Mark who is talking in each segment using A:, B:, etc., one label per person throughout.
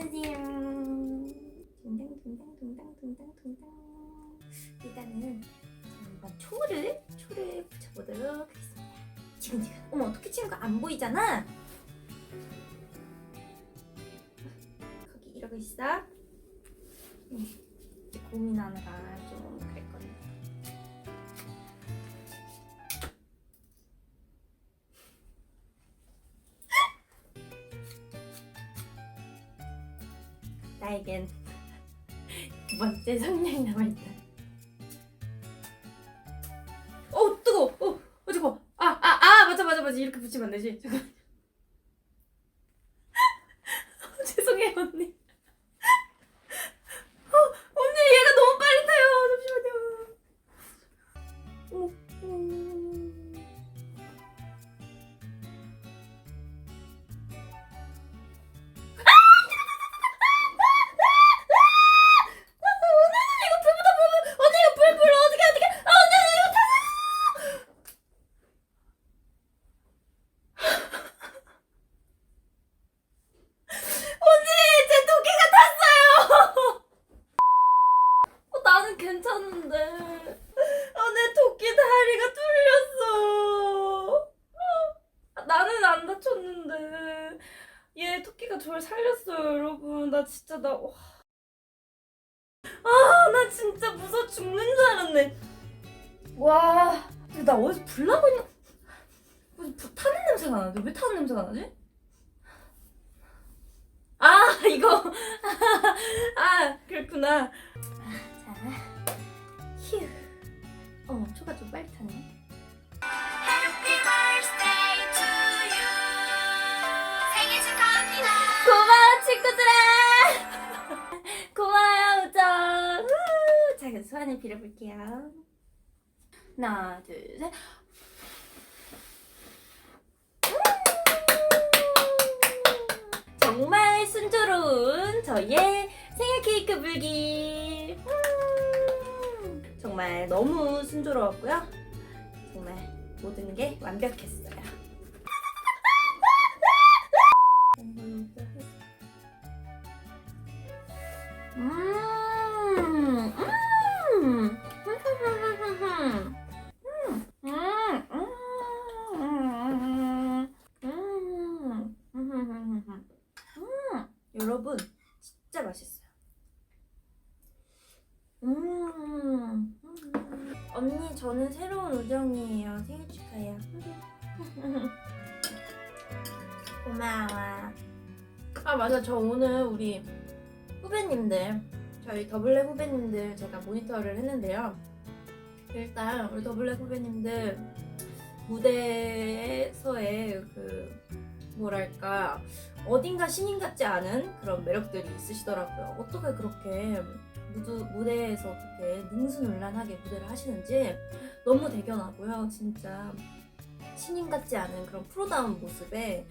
A: 안녕하세요. 둥당둥당둥당둥당둥당. 일단은 한번 초를 초를 붙여보도록 하겠습니다. 지금 지금 어머 어떻게 친구가 안 보이잖아. 거기 이러고 있어. 음, 고민하느라 나에겐 두 번째 성냥이 남아있다. 어 뜨거. 어, 어 잠깐. 아아 아 맞아 맞아 맞아 이렇게 붙이면 안 되지. 죄송해요 언니. 괜찮은데 아, 내 토끼 다리가 뚫렸어 아, 나는 안 다쳤는데 얘 토끼가 저를 살렸어요 여러분 나 진짜 나 와. 아, 나 진짜 무서워 죽는 줄 알았네. 와, 근데 나 어디서 불 나고 있는, 무슨 불 타는 냄새가 나는데? 왜 타는 냄새가 나지? 아, 이거. 아, 그렇구나. 자, 휴. 어, 초가 좀 빨리 타네.
B: Happy birthday to you. 생일 축하합니다.
A: 고마워, 친구들아! 고마워요, 우정! 우! 자, 그럼 소원을 빌어볼게요. 하나, 둘, 셋. 음! 정말 순조로운 저희의 생일 케이크 불기. 음! 정말 너무 순조로웠고요. 정말 모든 게 완벽했어요. 음, 언니 저는 새로운 우정이에요. 생일 축하해요. 고마워. 아 맞아 저 오늘 우리 후배님들 저희 더블랙 후배님들 제가 모니터를 했는데요. 일단 우리 더블랙 후배님들 무대에서의 그 뭐랄까 어딘가 신인 같지 않은 그런 매력들이 있으시더라고요. 어떻게 그렇게 무드, 무대에서 그렇게 능수능란하게 무대를 하시는지 너무 대견하고요. 진짜 신인 같지 않은 그런 프로다운 모습에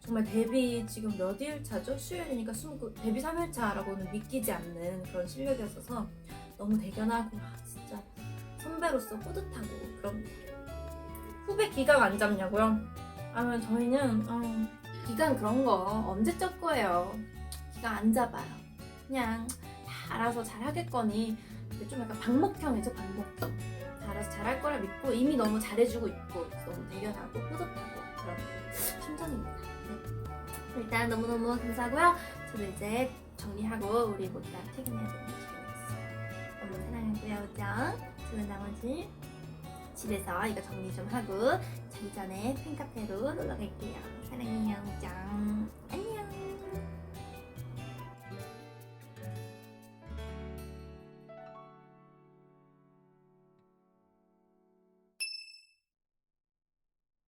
A: 정말 데뷔 지금 몇 일 차죠? 수요일이니까 29, 데뷔 3일 차라고는 믿기지 않는 그런 실력이었어서 너무 대견하고 아, 진짜 선배로서 뿌듯하고 그런 후배 기강 안 잡냐고요? 아면 저희는 어, 기간 그런 거 언제 적 거예요? 기간 안 잡아요. 그냥 다 알아서 잘 하겠거니 좀 약간 방목형이죠 방목형. 다 알아서 잘할 거라 믿고 이미 너무 잘해주고 있고 너무 대견하고 뿌듯하고 그런 심정입니다. 네. 일단 너무너무 감사하고요. 저도 이제 정리하고 우리 모두 다 퇴근해야 되는 시간이 있어요. 너무 사랑하고요, 우정. 저는 나머지 집에서 이거 정리 좀 하고 자기 전에 팬카페로 놀러 갈게요. 사랑해요, 우정. 안녕.